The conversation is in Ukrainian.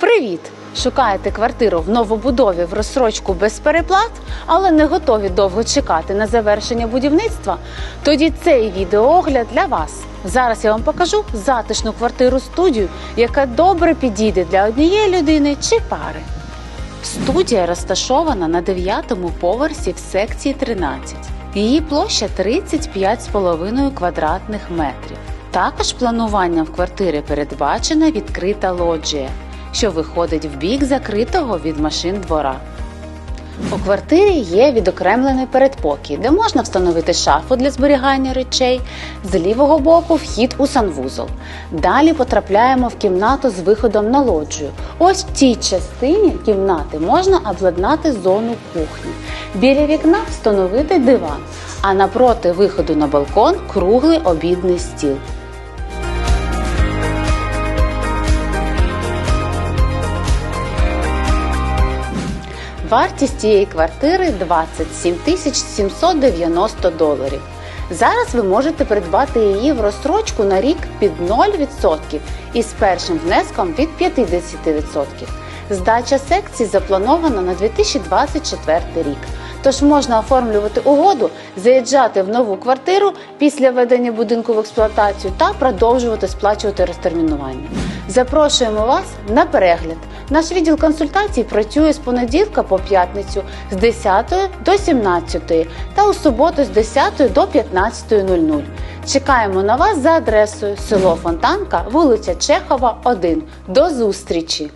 Привіт! Шукаєте квартиру в новобудові в розсрочку без переплат, але не готові довго чекати на завершення будівництва? Тоді цей відеоогляд для вас. Зараз я вам покажу затишну квартиру студію, яка добре підійде для однієї людини чи пари. Студія розташована на 9-му поверсі в секції 13. Її площа 35,5 квадратних метрів. Також плануванням в квартирі передбачена відкрита лоджія, що виходить в бік закритого від машин двора. У квартирі є відокремлений передпокій, де можна встановити шафу для зберігання речей. З лівого боку вхід у санвузол. Далі потрапляємо в кімнату з виходом на лоджію. Ось в цій частині кімнати можна обладнати зону кухні. Біля вікна встановити диван, а напроти виходу на балкон круглий обідний стіл. Вартість цієї квартири 27 тисяч 790 доларів. Зараз ви можете придбати її в розстрочку на рік під 0% із першим внеском від 50%. Здача секції запланована на 2024 рік. Тож можна оформлювати угоду, заїжджати в нову квартиру після введення будинку в експлуатацію та продовжувати сплачувати розтермінування. Запрошуємо вас на перегляд. Наш відділ консультацій працює з понеділка по п'ятницю з 10 до 17 та у суботу з 10 до 15.00. Чекаємо на вас за адресою село Фонтанка, вулиця Чехова, 1. До зустрічі!